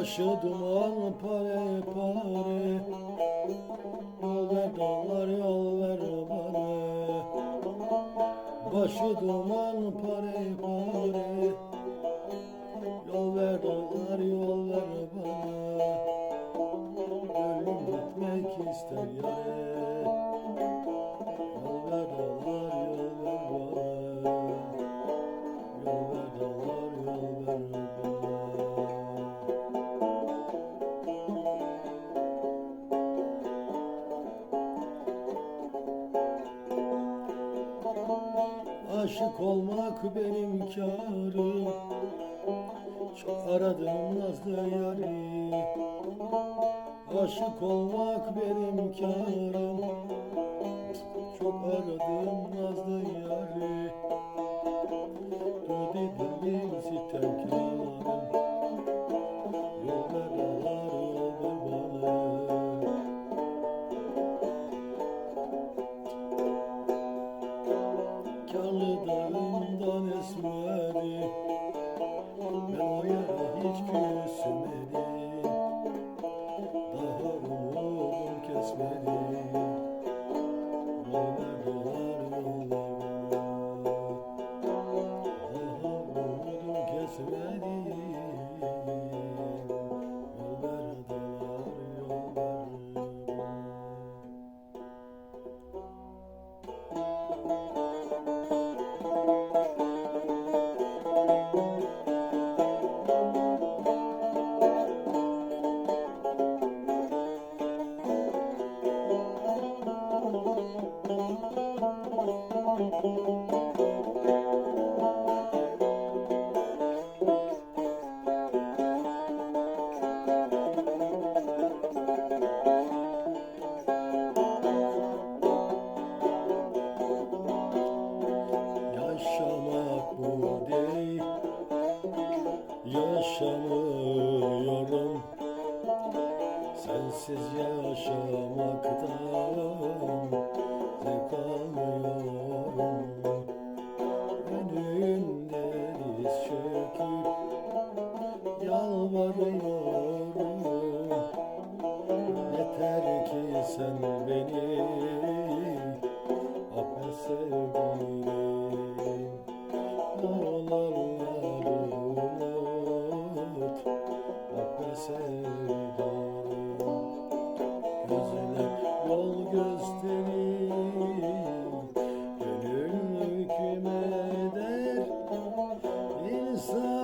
Başı duman pare pare Aşık olmak benim karım. Çok aradım nazlı yari Aşık olmak benim karım. Çok aradım nazlı yari hiç küsmedim Daha umudum kesmedi Yaşamıyorum. Sensiz yaşamaktan Zevk almıyorum Önünde diz çöküp Yalvarıyorum Yeter ki sen beni affet sevgilim Olanları unut affet sevgilim İnsanoğlu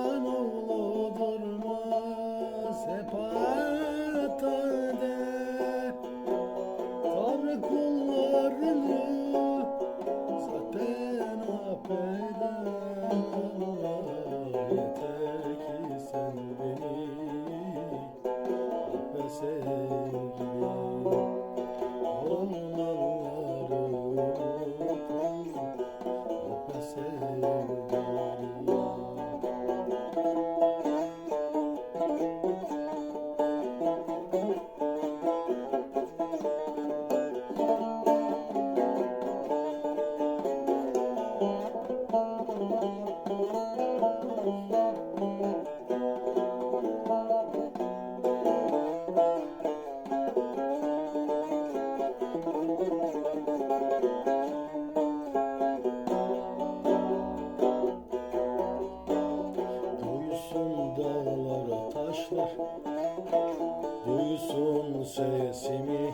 Duysun sesimi.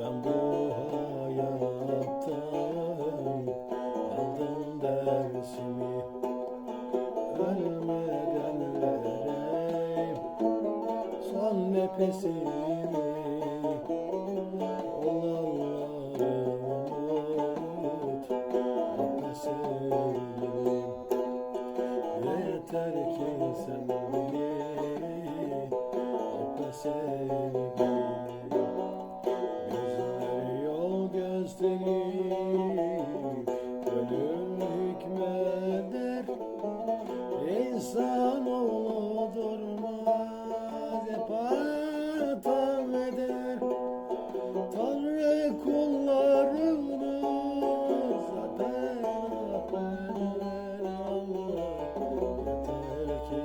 Ben bu hayattan Aldım dersimi. Ölmeden vereyim. Son nefesimi seni Gönül hükmeder İnsanoğlu durmaz Hep Tanrı kullarını Zaten Allah Yeter ki